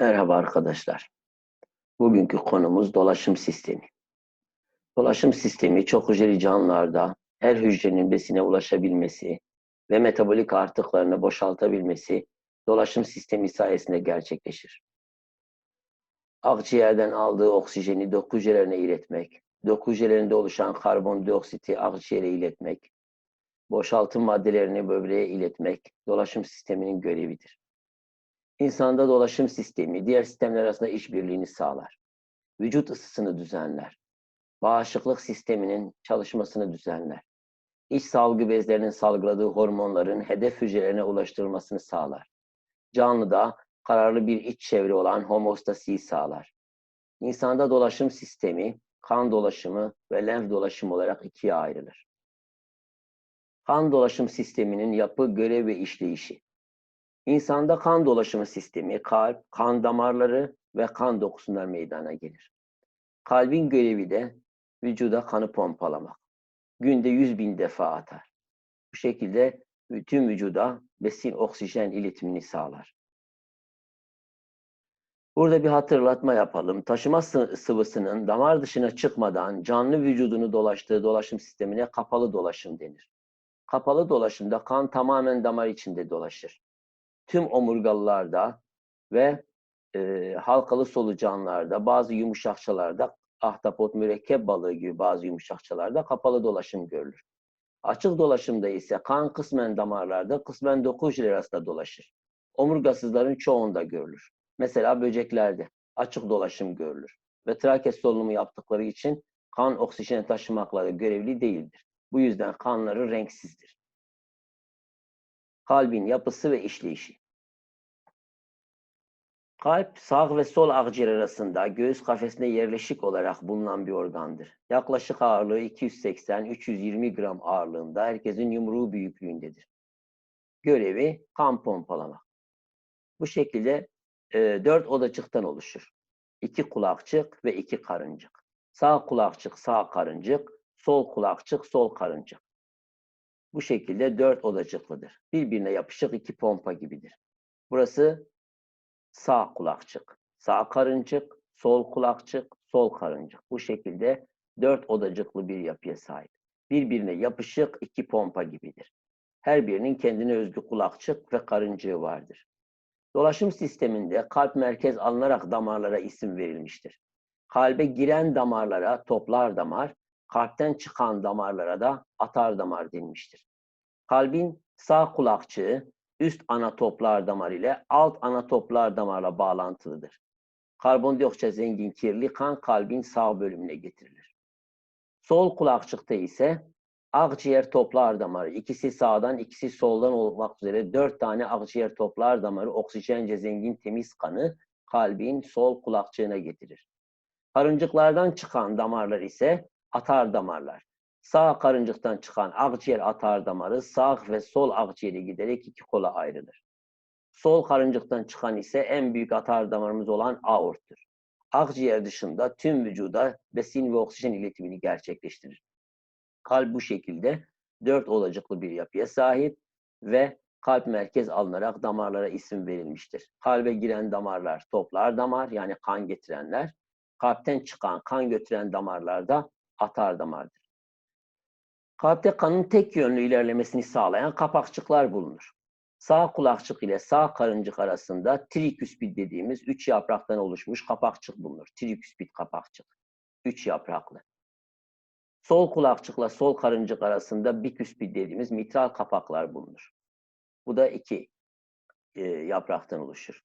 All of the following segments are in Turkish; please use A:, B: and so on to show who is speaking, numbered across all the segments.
A: Merhaba arkadaşlar. Bugünkü konumuz dolaşım sistemi. Dolaşım sistemi çok hücreli canlılarda her hücrenin besine ulaşabilmesi ve metabolik artıklarını boşaltabilmesi dolaşım sistemi sayesinde gerçekleşir. Akciğerden aldığı oksijeni doku hücrelerine iletmek, doku hücrelerinde oluşan karbondioksiti akciğere iletmek, boşaltım maddelerini böbreğe iletmek dolaşım sisteminin görevidir. İnsanda dolaşım sistemi diğer sistemler arasında işbirliğini sağlar. Vücut ısısını düzenler. Bağışıklık sisteminin çalışmasını düzenler. İç salgı bezlerinin salgıladığı hormonların hedef hücrelerine ulaştırılmasını sağlar. Canlıda kararlı bir iç çevre olan homostasiyi sağlar. İnsanda dolaşım sistemi, kan dolaşımı ve lenf dolaşımı olarak ikiye ayrılır. Kan dolaşım sisteminin yapı, görev ve işleyişi. İnsanda kan dolaşımı sistemi, kalp, kan damarları ve kan dokusundan meydana gelir. Kalbin görevi de vücuda kanı pompalamak. Günde 100 bin defa atar. Bu şekilde bütün vücuda besin, oksijen iletimini sağlar. Burada bir hatırlatma yapalım. Taşıma sıvısının damar dışına çıkmadan canlı vücudunu dolaştığı dolaşım sistemine kapalı dolaşım denir. Kapalı dolaşımda kan tamamen damar içinde dolaşır tüm omurgalılarda ve e, halkalı solucanlarda, bazı yumuşakçalarda, ahtapot, mürekkep balığı gibi bazı yumuşakçalarda kapalı dolaşım görülür. Açık dolaşımda ise kan kısmen damarlarda, kısmen doku arasında dolaşır. Omurgasızların çoğunda görülür. Mesela böceklerde açık dolaşım görülür. Ve trakes solunumu yaptıkları için kan oksijeni taşımakla görevli değildir. Bu yüzden kanları renksizdir. Kalbin yapısı ve işleyişi. Kalp sağ ve sol akciğer arasında göğüs kafesinde yerleşik olarak bulunan bir organdır. Yaklaşık ağırlığı 280-320 gram ağırlığında herkesin yumruğu büyüklüğündedir. Görevi kan pompalamak. Bu şekilde e, dört odacıktan oluşur. İki kulakçık ve iki karıncık. Sağ kulakçık, sağ karıncık, sol kulakçık, sol karıncık. Bu şekilde dört odacıklıdır. Birbirine yapışık iki pompa gibidir. Burası sağ kulakçık, sağ karıncık, sol kulakçık, sol karıncık. Bu şekilde dört odacıklı bir yapıya sahip. Birbirine yapışık iki pompa gibidir. Her birinin kendine özgü kulakçık ve karıncığı vardır. Dolaşım sisteminde kalp merkez alınarak damarlara isim verilmiştir. Kalbe giren damarlara toplar damar, kalpten çıkan damarlara da atar damar denmiştir. Kalbin sağ kulakçığı üst ana toplar damar ile alt ana toplar damarla bağlantılıdır. Karbondioksit zengin kirli kan kalbin sağ bölümüne getirilir. Sol kulakçıkta ise akciğer toplar damarı, ikisi sağdan ikisi soldan olmak üzere dört tane akciğer toplar damarı oksijence zengin temiz kanı kalbin sol kulakçığına getirir. Karıncıklardan çıkan damarlar ise atar damarlar. Sağ karıncıktan çıkan akciğer atar damarı sağ ve sol akciğere giderek iki kola ayrılır. Sol karıncıktan çıkan ise en büyük atar damarımız olan aorttur. Akciğer dışında tüm vücuda besin ve oksijen iletimini gerçekleştirir. Kalp bu şekilde dört olacaklı bir yapıya sahip ve kalp merkez alınarak damarlara isim verilmiştir. Kalbe giren damarlar toplar damar yani kan getirenler. Kalpten çıkan kan götüren damarlar da atar damardır. Kalpte kanın tek yönlü ilerlemesini sağlayan kapakçıklar bulunur. Sağ kulakçık ile sağ karıncık arasında triküspid dediğimiz üç yapraktan oluşmuş kapakçık bulunur. Triküspid kapakçık. Üç yapraklı. Sol kulakçıkla sol karıncık arasında biküspid dediğimiz mitral kapaklar bulunur. Bu da iki e, yapraktan oluşur.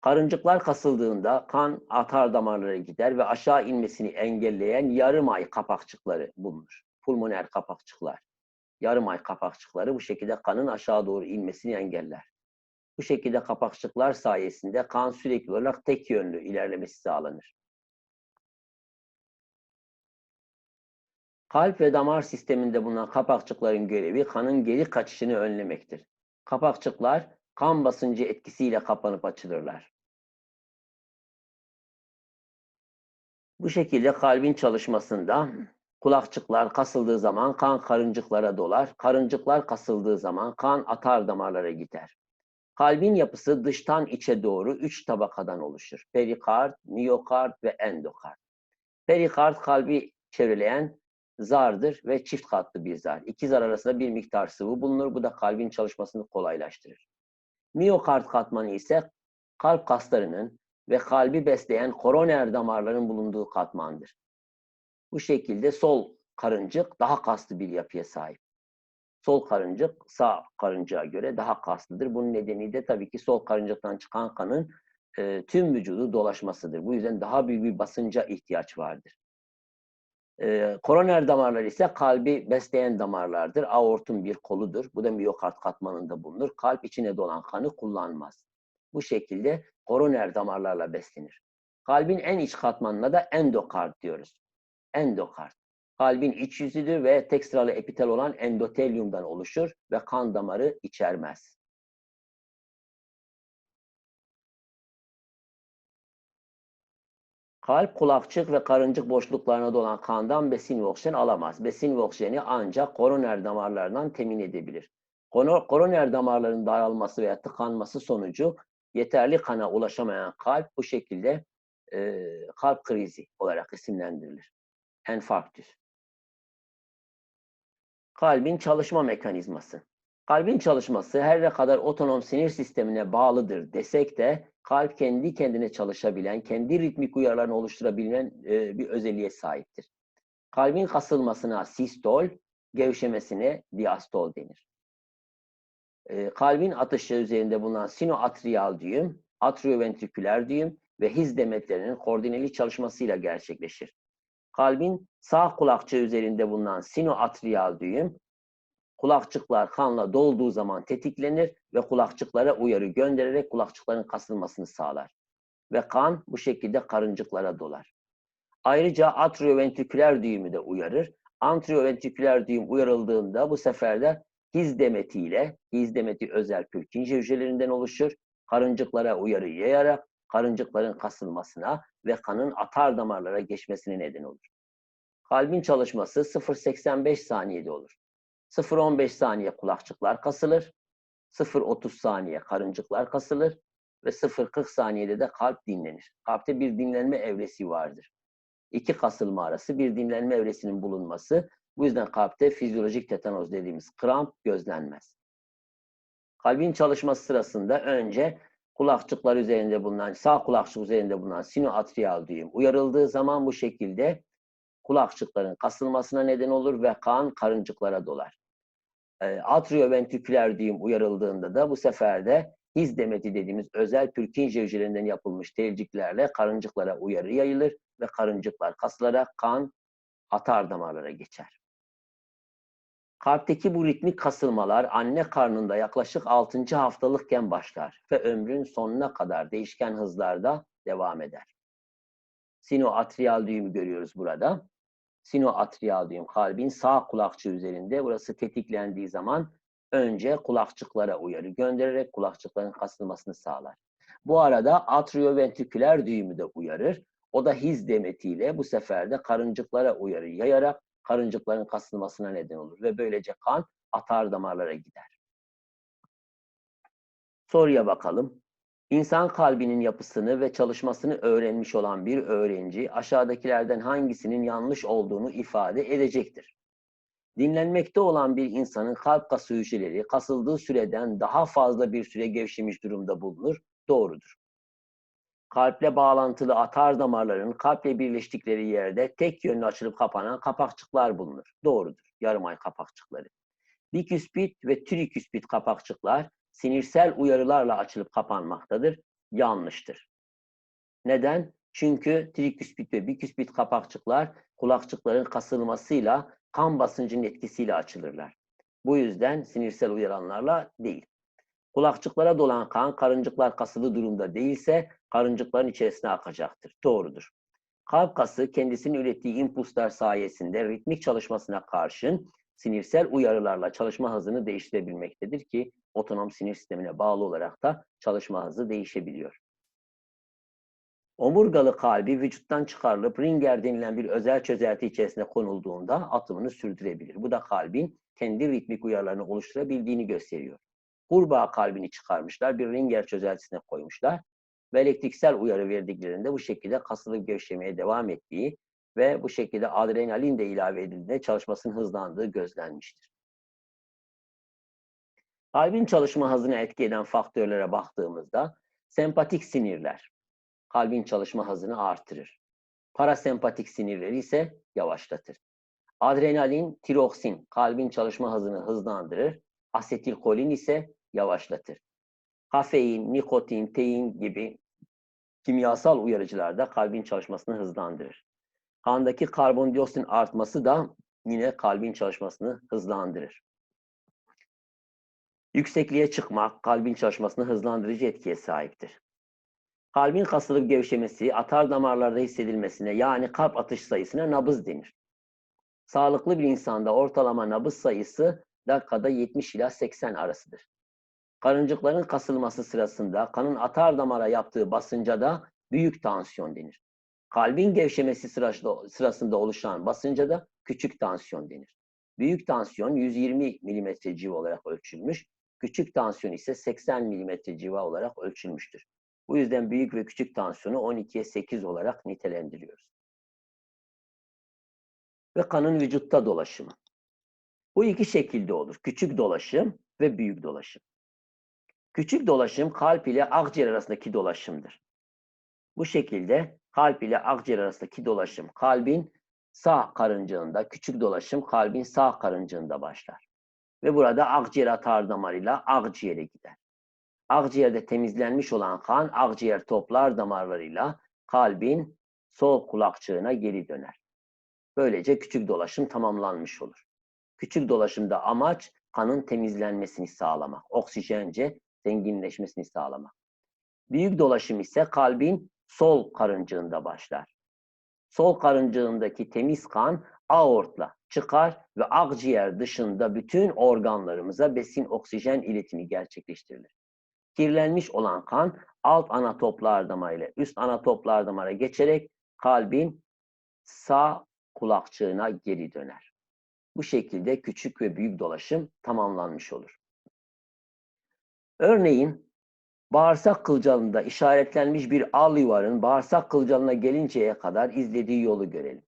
A: Karıncıklar kasıldığında kan atar damarlara gider ve aşağı inmesini engelleyen yarım ay kapakçıkları bulunur pulmoner kapakçıklar, yarım ay kapakçıkları bu şekilde kanın aşağı doğru inmesini engeller. Bu şekilde kapakçıklar sayesinde kan sürekli olarak tek yönlü ilerlemesi sağlanır. Kalp ve damar sisteminde bulunan kapakçıkların görevi kanın geri kaçışını önlemektir. Kapakçıklar kan basıncı etkisiyle kapanıp açılırlar. Bu şekilde kalbin çalışmasında Kulakçıklar kasıldığı zaman kan karıncıklara dolar. Karıncıklar kasıldığı zaman kan atar damarlara gider. Kalbin yapısı dıştan içe doğru üç tabakadan oluşur. Perikard, miyokard ve endokard. Perikard kalbi çevreleyen zardır ve çift katlı bir zar. İki zar arasında bir miktar sıvı bulunur. Bu da kalbin çalışmasını kolaylaştırır. Miyokard katmanı ise kalp kaslarının ve kalbi besleyen koroner damarların bulunduğu katmandır. Bu şekilde sol karıncık daha kaslı bir yapıya sahip. Sol karıncık sağ karıncığa göre daha kaslıdır. Bunun nedeni de tabii ki sol karıncıktan çıkan kanın e, tüm vücudu dolaşmasıdır. Bu yüzden daha büyük bir basınca ihtiyaç vardır. E, koroner damarlar ise kalbi besleyen damarlardır. Aortun bir koludur. Bu da miyokard katmanında bulunur. Kalp içine dolan kanı kullanmaz. Bu şekilde koroner damarlarla beslenir. Kalbin en iç katmanına da endokard diyoruz. Endokard. Kalbin iç yüzüdür ve tek sıralı epitel olan endotelyumdan oluşur ve kan damarı içermez. Kalp, kulakçık ve karıncık boşluklarına dolan kandan besin ve oksijen alamaz. Besin ve oksijeni ancak koroner damarlardan temin edebilir. Koroner damarların daralması veya tıkanması sonucu yeterli kana ulaşamayan kalp bu şekilde e, kalp krizi olarak isimlendirilir. Enfarktüs. Kalbin çalışma mekanizması. Kalbin çalışması her ne kadar otonom sinir sistemine bağlıdır desek de kalp kendi kendine çalışabilen, kendi ritmik uyarılarını oluşturabilen e, bir özelliğe sahiptir. Kalbin kasılmasına sistol, gevşemesine diastol denir. E, kalbin atışı üzerinde bulunan sinoatriyal düğüm, atrioventriküler düğüm ve his demetlerinin koordineli çalışmasıyla gerçekleşir. Kalbin sağ kulakçığı üzerinde bulunan sinoatriyal düğüm, kulakçıklar kanla dolduğu zaman tetiklenir ve kulakçıklara uyarı göndererek kulakçıkların kasılmasını sağlar. Ve kan bu şekilde karıncıklara dolar. Ayrıca atrioventriküler düğümü de uyarır. Antrioventriküler düğüm uyarıldığında bu sefer de his demetiyle, his demeti özel Pürkinje hücrelerinden oluşur. Karıncıklara uyarı yayarak karıncıkların kasılmasına ve kanın atar damarlara geçmesine neden olur. Kalbin çalışması 0.85 saniyede olur. 0.15 saniye kulakçıklar kasılır, 0.30 saniye karıncıklar kasılır ve 0.40 saniyede de kalp dinlenir. Kalpte bir dinlenme evresi vardır. İki kasılma arası bir dinlenme evresinin bulunması, bu yüzden kalpte fizyolojik tetanoz dediğimiz kramp gözlenmez. Kalbin çalışması sırasında önce kulakçıklar üzerinde bulunan, sağ kulakçık üzerinde bulunan sinoatriyal düğüm uyarıldığı zaman bu şekilde kulakçıkların kasılmasına neden olur ve kan karıncıklara dolar. E, atrioventriküler düğüm uyarıldığında da bu sefer de his demeti dediğimiz özel Pürkinje hücrelerinden yapılmış telciklerle karıncıklara uyarı yayılır ve karıncıklar kasılarak kan atar damarlara geçer. Kalpteki bu ritmik kasılmalar anne karnında yaklaşık 6. haftalıkken başlar ve ömrün sonuna kadar değişken hızlarda devam eder. Sinoatriyal düğümü görüyoruz burada. Sinoatriyal düğüm kalbin sağ kulakçığı üzerinde. Burası tetiklendiği zaman önce kulakçıklara uyarı göndererek kulakçıkların kasılmasını sağlar. Bu arada atrioventriküler düğümü de uyarır. O da his demetiyle bu sefer de karıncıklara uyarı yayarak karıncıkların kasılmasına neden olur ve böylece kan atar damarlara gider. Soruya bakalım. İnsan kalbinin yapısını ve çalışmasını öğrenmiş olan bir öğrenci aşağıdakilerden hangisinin yanlış olduğunu ifade edecektir. Dinlenmekte olan bir insanın kalp kası hücreleri kasıldığı süreden daha fazla bir süre gevşemiş durumda bulunur. Doğrudur. Kalple bağlantılı atar damarların kalple birleştikleri yerde tek yönlü açılıp kapanan kapakçıklar bulunur. Doğrudur. Yarım ay kapakçıkları. Biküspit ve triküspit kapakçıklar sinirsel uyarılarla açılıp kapanmaktadır. Yanlıştır. Neden? Çünkü triküspit ve biküspit kapakçıklar kulakçıkların kasılmasıyla kan basıncının etkisiyle açılırlar. Bu yüzden sinirsel uyaranlarla değil. Kulakçıklara dolan kan karıncıklar kasılı durumda değilse karıncıkların içerisine akacaktır. Doğrudur. Kalp kası kendisinin ürettiği impulslar sayesinde ritmik çalışmasına karşın sinirsel uyarılarla çalışma hızını değiştirebilmektedir ki otonom sinir sistemine bağlı olarak da çalışma hızı değişebiliyor. Omurgalı kalbi vücuttan çıkarılıp ringer denilen bir özel çözelti içerisine konulduğunda atımını sürdürebilir. Bu da kalbin kendi ritmik uyarılarını oluşturabildiğini gösteriyor. kurbağa kalbini çıkarmışlar. Bir Ringer çözeltisine koymuşlar. Ve elektriksel uyarı verdiklerinde bu şekilde kasılıp gevşemeye devam ettiği ve bu şekilde adrenalin de ilave edildiğinde çalışmasının hızlandığı gözlenmiştir. Kalbin çalışma hızını etki eden faktörlere baktığımızda sempatik sinirler kalbin çalışma hızını artırır. Parasempatik sinirleri ise yavaşlatır. Adrenalin, tiroksin kalbin çalışma hızını hızlandırır. Asetilkolin ise yavaşlatır. Kafein, nikotin, tein gibi kimyasal uyarıcılar da kalbin çalışmasını hızlandırır. Kandaki karbondioksitin artması da yine kalbin çalışmasını hızlandırır. Yüksekliğe çıkmak kalbin çalışmasını hızlandırıcı etkiye sahiptir. Kalbin kasılıp gevşemesi, atar damarlarda hissedilmesine yani kalp atış sayısına nabız denir. Sağlıklı bir insanda ortalama nabız sayısı dakikada 70 ila 80 arasıdır. Karıncıkların kasılması sırasında kanın atar damara yaptığı basınca da büyük tansiyon denir. Kalbin gevşemesi sırasında oluşan basınca da küçük tansiyon denir. Büyük tansiyon 120 mm civa olarak ölçülmüş, küçük tansiyon ise 80 mm civa olarak ölçülmüştür. Bu yüzden büyük ve küçük tansiyonu 12'ye 8 olarak nitelendiriyoruz. Ve kanın vücutta dolaşımı. Bu iki şekilde olur. Küçük dolaşım ve büyük dolaşım. Küçük dolaşım kalp ile akciğer arasındaki dolaşımdır. Bu şekilde kalp ile akciğer arasındaki dolaşım kalbin sağ karıncığında, küçük dolaşım kalbin sağ karıncığında başlar. Ve burada akciğer atar damarıyla akciğere gider. Akciğerde temizlenmiş olan kan akciğer toplar damarlarıyla kalbin sol kulakçığına geri döner. Böylece küçük dolaşım tamamlanmış olur. Küçük dolaşımda amaç kanın temizlenmesini sağlamak, oksijence zenginleşmesini sağlamak. Büyük dolaşım ise kalbin sol karıncığında başlar. Sol karıncığındaki temiz kan aortla çıkar ve akciğer dışında bütün organlarımıza besin oksijen iletimi gerçekleştirilir. Kirlenmiş olan kan alt ana toplar damarıyla üst ana toplar damara geçerek kalbin sağ kulakçığına geri döner. Bu şekilde küçük ve büyük dolaşım tamamlanmış olur. Örneğin bağırsak kılcalında işaretlenmiş bir al yuvarın bağırsak kılcalına gelinceye kadar izlediği yolu görelim.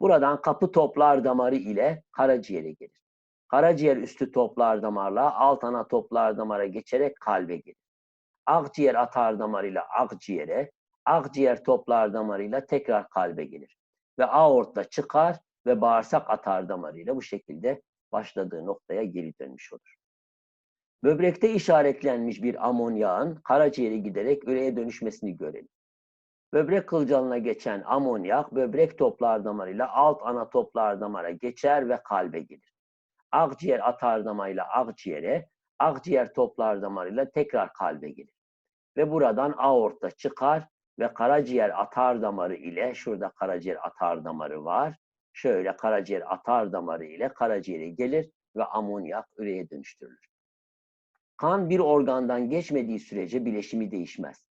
A: Buradan kapı toplar damarı ile karaciğere gelir. Karaciğer üstü toplar damarla alt ana toplar damara geçerek kalbe gelir. Akciğer atar damarıyla akciğere, akciğer toplar damarıyla tekrar kalbe gelir. Ve aortta çıkar ve bağırsak atar damarıyla bu şekilde başladığı noktaya geri dönmüş olur. Böbrekte işaretlenmiş bir amonyağın karaciğere giderek üreye dönüşmesini görelim. Böbrek kılcalına geçen amonyak böbrek toplar damarıyla alt ana toplar damara geçer ve kalbe gelir. Akciğer atar damarıyla akciğere, akciğer toplar damarıyla tekrar kalbe gelir. Ve buradan aorta çıkar ve karaciğer atar damarı ile, şurada karaciğer atar damarı var. Şöyle karaciğer atar damarı ile karaciğere gelir ve amonyak üreye dönüştürülür. Kan bir organdan geçmediği sürece bileşimi değişmez.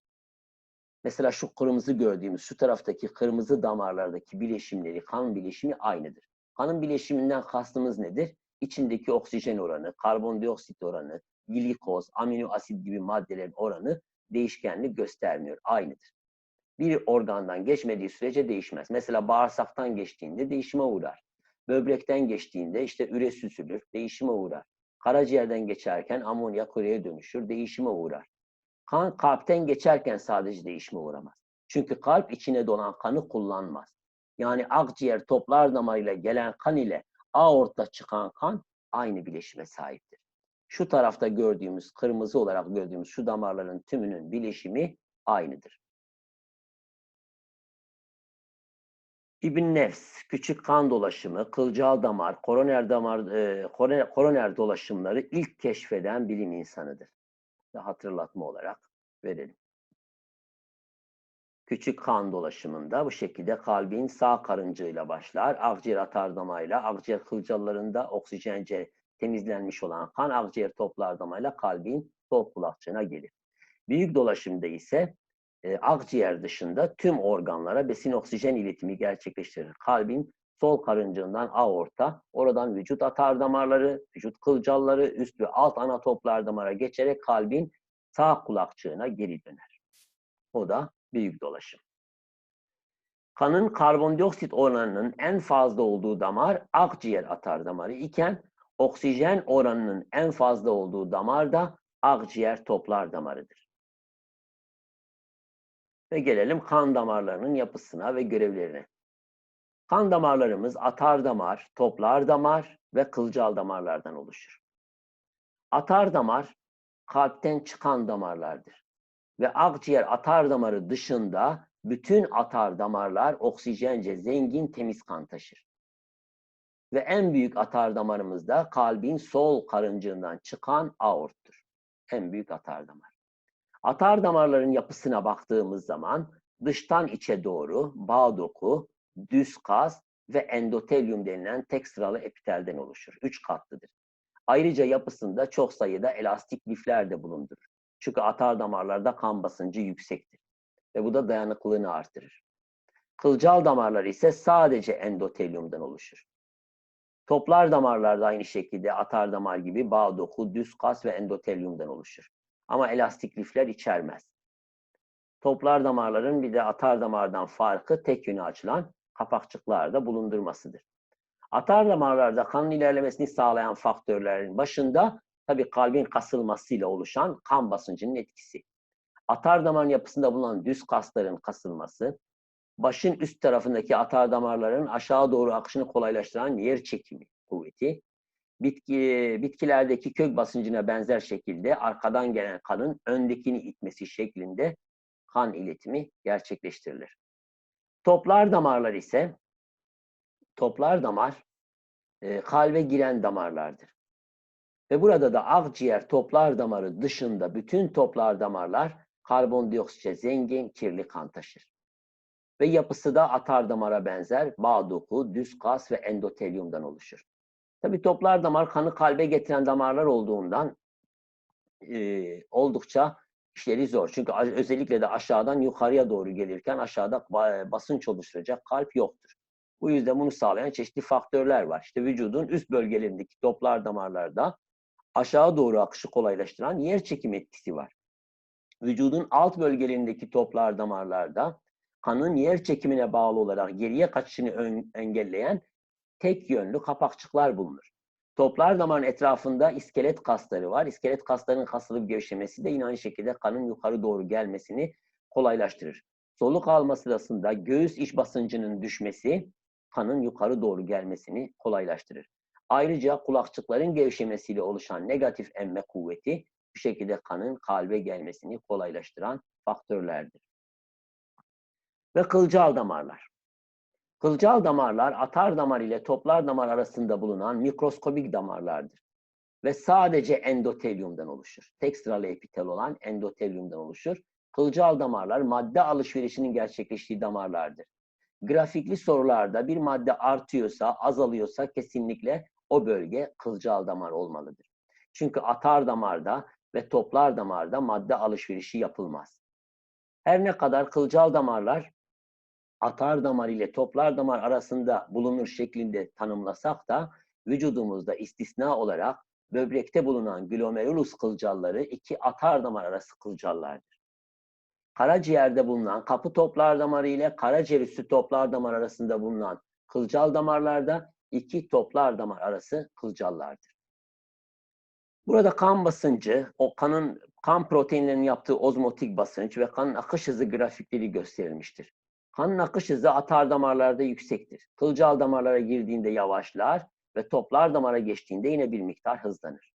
A: Mesela şu kırmızı gördüğümüz, şu taraftaki kırmızı damarlardaki bileşimleri, kan bileşimi aynıdır. Kanın bileşiminden kastımız nedir? İçindeki oksijen oranı, karbondioksit oranı, glikoz, amino asit gibi maddelerin oranı değişkenlik göstermiyor. Aynıdır. Bir organdan geçmediği sürece değişmez. Mesela bağırsaktan geçtiğinde değişime uğrar. Böbrekten geçtiğinde işte üre süzülür, değişime uğrar. Karaciğerden geçerken amonyak üreye dönüşür, değişime uğrar. Kan kalpten geçerken sadece değişime uğramaz. Çünkü kalp içine dolan kanı kullanmaz. Yani akciğer toplar damarıyla gelen kan ile aortta çıkan kan aynı bileşime sahiptir. Şu tarafta gördüğümüz, kırmızı olarak gördüğümüz şu damarların tümünün bileşimi aynıdır. İbn Nefs, küçük kan dolaşımı, kılcal damar, koroner damar, e, koroner, dolaşımları ilk keşfeden bilim insanıdır. Hatırlatma olarak verelim. Küçük kan dolaşımında bu şekilde kalbin sağ karıncığıyla başlar. Akciğer atar damarıyla, akciğer kılcallarında oksijence temizlenmiş olan kan akciğer toplar damarıyla kalbin sol kulakçığına gelir. Büyük dolaşımda ise e, akciğer dışında tüm organlara besin oksijen iletimi gerçekleştirir. Kalbin sol karıncığından aorta, oradan vücut atar damarları, vücut kılcalları, üst ve alt ana toplar damara geçerek kalbin sağ kulakçığına geri döner. O da büyük dolaşım. Kanın karbondioksit oranının en fazla olduğu damar akciğer atar damarı iken oksijen oranının en fazla olduğu damar da akciğer toplar damarıdır. Ve gelelim kan damarlarının yapısına ve görevlerine. Kan damarlarımız atar damar, toplar damar ve kılcal damarlardan oluşur. Atar damar kalpten çıkan damarlardır. Ve akciğer atar damarı dışında bütün atar damarlar oksijence zengin temiz kan taşır. Ve en büyük atar damarımız da kalbin sol karıncığından çıkan aorttur. En büyük atar damar. Atar damarların yapısına baktığımız zaman dıştan içe doğru bağ doku, düz kas ve endotelyum denilen tek sıralı epitelden oluşur. Üç katlıdır. Ayrıca yapısında çok sayıda elastik lifler de bulundurur. Çünkü atar damarlarda kan basıncı yüksektir. Ve bu da dayanıklılığını artırır. Kılcal damarlar ise sadece endotelyumdan oluşur. Toplar damarlar da aynı şekilde atar damar gibi bağ doku, düz kas ve endotelyumdan oluşur. Ama elastik lifler içermez. Toplar damarların bir de atar damardan farkı tek yönü açılan kapakçıklarda bulundurmasıdır. Atar damarlarda kanın ilerlemesini sağlayan faktörlerin başında tabii kalbin kasılmasıyla oluşan kan basıncının etkisi. Atar damarın yapısında bulunan düz kasların kasılması, başın üst tarafındaki atar damarların aşağı doğru akışını kolaylaştıran yer çekimi kuvveti, bitki, bitkilerdeki kök basıncına benzer şekilde arkadan gelen kanın öndekini itmesi şeklinde kan iletimi gerçekleştirilir. Toplar damarlar ise toplar damar e, kalbe giren damarlardır. Ve burada da akciğer toplar damarı dışında bütün toplar damarlar karbondioksite zengin kirli kan taşır. Ve yapısı da atar damara benzer bağ doku, düz kas ve endotelyumdan oluşur. Tabi toplar damar kanı kalbe getiren damarlar olduğundan e, oldukça işleri zor. Çünkü özellikle de aşağıdan yukarıya doğru gelirken aşağıda basınç oluşturacak kalp yoktur. Bu yüzden bunu sağlayan çeşitli faktörler var. İşte vücudun üst bölgelerindeki toplar damarlarda aşağı doğru akışı kolaylaştıran yer çekim etkisi var. Vücudun alt bölgelerindeki toplar damarlarda kanın yer çekimine bağlı olarak geriye kaçışını engelleyen tek yönlü kapakçıklar bulunur. Toplar damarın etrafında iskelet kasları var. İskelet kaslarının kasılıp gevşemesi de yine aynı şekilde kanın yukarı doğru gelmesini kolaylaştırır. Soluk alma sırasında göğüs iç basıncının düşmesi kanın yukarı doğru gelmesini kolaylaştırır. Ayrıca kulakçıkların gevşemesiyle oluşan negatif emme kuvveti bu şekilde kanın kalbe gelmesini kolaylaştıran faktörlerdir. Ve kılcal damarlar. Kılcal damarlar atar damar ile toplar damar arasında bulunan mikroskobik damarlardır. Ve sadece endotelyumdan oluşur. Tek sıralı epitel olan endotelyumdan oluşur. Kılcal damarlar madde alışverişinin gerçekleştiği damarlardır. Grafikli sorularda bir madde artıyorsa, azalıyorsa kesinlikle o bölge kılcal damar olmalıdır. Çünkü atar damarda ve toplar damarda madde alışverişi yapılmaz. Her ne kadar kılcal damarlar atar damar ile toplar damar arasında bulunur şeklinde tanımlasak da vücudumuzda istisna olarak böbrekte bulunan glomerulus kılcalları iki atar damar arası kılcallardır. Karaciğerde bulunan kapı toplar damarı ile karaciğer üstü toplar damar arasında bulunan kılcal damarlarda iki toplar damar arası kılcallardır. Burada kan basıncı, o kanın kan proteinlerinin yaptığı ozmotik basınç ve kanın akış hızı grafikleri gösterilmiştir. Kanın akış hızı atar damarlarda yüksektir. Kılcal damarlara girdiğinde yavaşlar ve toplar damara geçtiğinde yine bir miktar hızlanır.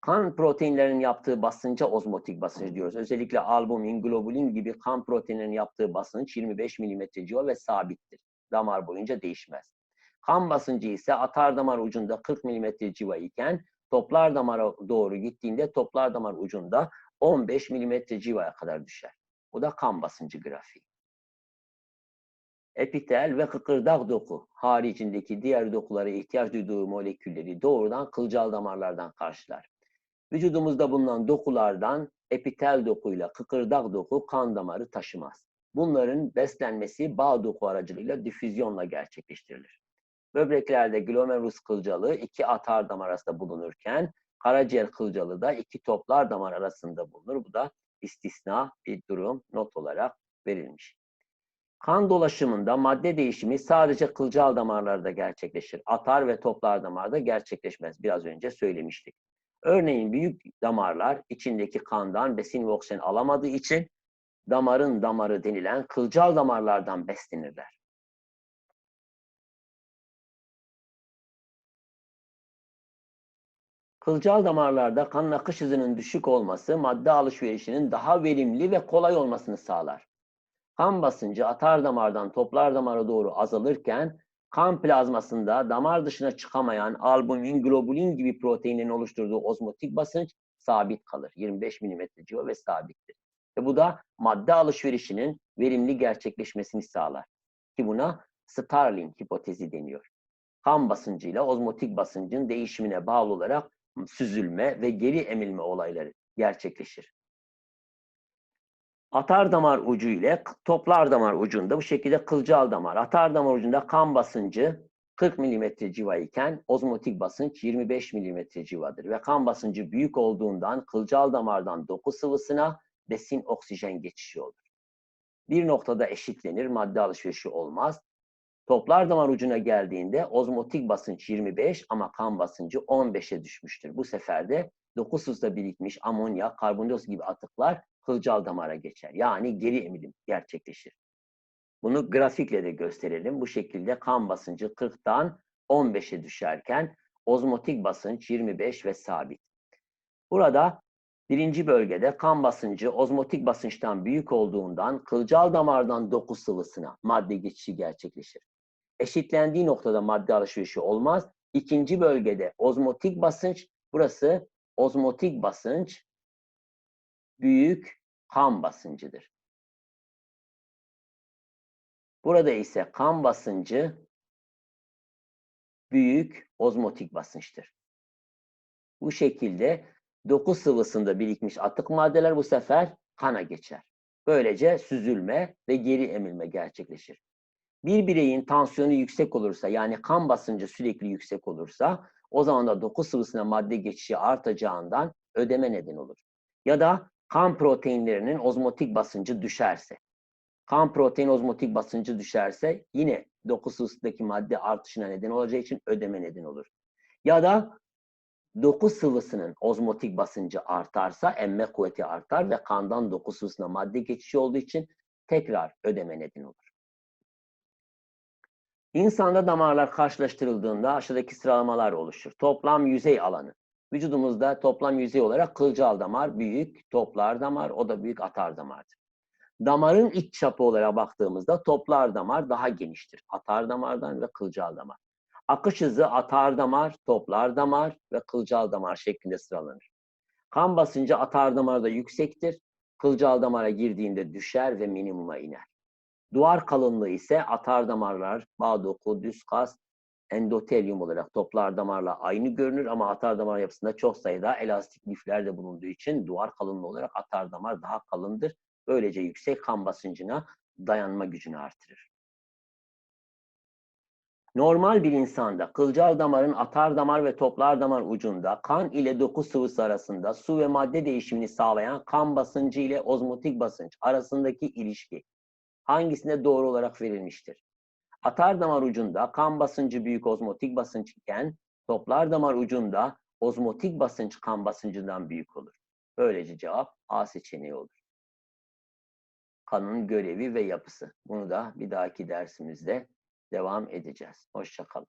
A: Kan proteinlerinin yaptığı basınca ozmotik basınç diyoruz. Özellikle albumin, globulin gibi kan proteinlerinin yaptığı basınç 25 mm civa ve sabittir. Damar boyunca değişmez. Kan basıncı ise atar damar ucunda 40 mm civa iken toplar damara doğru gittiğinde toplar damar ucunda 15 mm civaya kadar düşer. Bu da kan basıncı grafiği epitel ve kıkırdak doku haricindeki diğer dokulara ihtiyaç duyduğu molekülleri doğrudan kılcal damarlardan karşılar. Vücudumuzda bulunan dokulardan epitel dokuyla kıkırdak doku kan damarı taşımaz. Bunların beslenmesi bağ doku aracılığıyla difüzyonla gerçekleştirilir. Böbreklerde glomerulus kılcalı iki atar damar arasında bulunurken karaciğer kılcalı da iki toplar damar arasında bulunur. Bu da istisna bir durum not olarak verilmiş. Kan dolaşımında madde değişimi sadece kılcal damarlarda gerçekleşir. Atar ve toplar damarda gerçekleşmez. Biraz önce söylemiştik. Örneğin büyük damarlar içindeki kandan besin ve oksijen alamadığı için damarın damarı denilen kılcal damarlardan beslenirler. Kılcal damarlarda kan akış hızının düşük olması madde alışverişinin daha verimli ve kolay olmasını sağlar. Kan basıncı atar damardan toplar damara doğru azalırken kan plazmasında damar dışına çıkamayan albumin, globulin gibi proteinlerin oluşturduğu ozmotik basınç sabit kalır. 25 mm civa ve sabittir. Ve bu da madde alışverişinin verimli gerçekleşmesini sağlar. Ki buna Starling hipotezi deniyor. Kan basıncıyla ozmotik basıncın değişimine bağlı olarak süzülme ve geri emilme olayları gerçekleşir. Atar damar ucu ile toplar damar ucunda bu şekilde kılcal damar. Atar damar ucunda kan basıncı 40 mm civa iken ozmotik basınç 25 mm civadır. Ve kan basıncı büyük olduğundan kılcal damardan doku sıvısına besin oksijen geçişi olur. Bir noktada eşitlenir, madde alışverişi olmaz. Toplar damar ucuna geldiğinde ozmotik basınç 25 ama kan basıncı 15'e düşmüştür. Bu sefer de doku sıvısında birikmiş amonya, karbondioksit gibi atıklar kılcal damara geçer. Yani geri emilim gerçekleşir. Bunu grafikle de gösterelim. Bu şekilde kan basıncı 40'tan 15'e düşerken ozmotik basınç 25 ve sabit. Burada birinci bölgede kan basıncı ozmotik basınçtan büyük olduğundan kılcal damardan doku sıvısına madde geçişi gerçekleşir. Eşitlendiği noktada madde alışverişi olmaz. İkinci bölgede ozmotik basınç, burası ozmotik basınç büyük kan basıncıdır. Burada ise kan basıncı büyük ozmotik basınçtır. Bu şekilde doku sıvısında birikmiş atık maddeler bu sefer kana geçer. Böylece süzülme ve geri emilme gerçekleşir. Bir bireyin tansiyonu yüksek olursa yani kan basıncı sürekli yüksek olursa o zaman da doku sıvısına madde geçişi artacağından ödeme neden olur. Ya da kan proteinlerinin ozmotik basıncı düşerse. Kan protein ozmotik basıncı düşerse yine doku sıvısındaki madde artışına neden olacağı için ödeme neden olur. Ya da doku sıvısının ozmotik basıncı artarsa emme kuvveti artar ve kandan doku sıvısına madde geçişi olduğu için tekrar ödeme neden olur. İnsanda damarlar karşılaştırıldığında aşağıdaki sıralamalar oluşur. Toplam yüzey alanı. Vücudumuzda toplam yüzey olarak kılcal damar büyük, toplar damar, o da büyük atar damardır. Damarın iç çapı olarak baktığımızda toplar damar daha geniştir. Atar damardan ve kılcal damar. Akış hızı atar damar, toplar damar ve kılcal damar şeklinde sıralanır. Kan basıncı atar damarda yüksektir. Kılcal damara girdiğinde düşer ve minimuma iner. Duvar kalınlığı ise atar damarlar, bağ doku, düz kas, endotelyum olarak toplar damarla aynı görünür ama atar damar yapısında çok sayıda elastik lifler de bulunduğu için duvar kalınlığı olarak atar damar daha kalındır. Böylece yüksek kan basıncına dayanma gücünü artırır. Normal bir insanda kılcal damarın atar damar ve toplar damar ucunda kan ile doku sıvısı arasında su ve madde değişimini sağlayan kan basıncı ile ozmotik basınç arasındaki ilişki hangisinde doğru olarak verilmiştir? Atar damar ucunda kan basıncı büyük ozmotik basınç iken toplar damar ucunda ozmotik basınç kan basıncından büyük olur. Böylece cevap A seçeneği olur. Kanın görevi ve yapısı. Bunu da bir dahaki dersimizde devam edeceğiz. Hoşçakalın.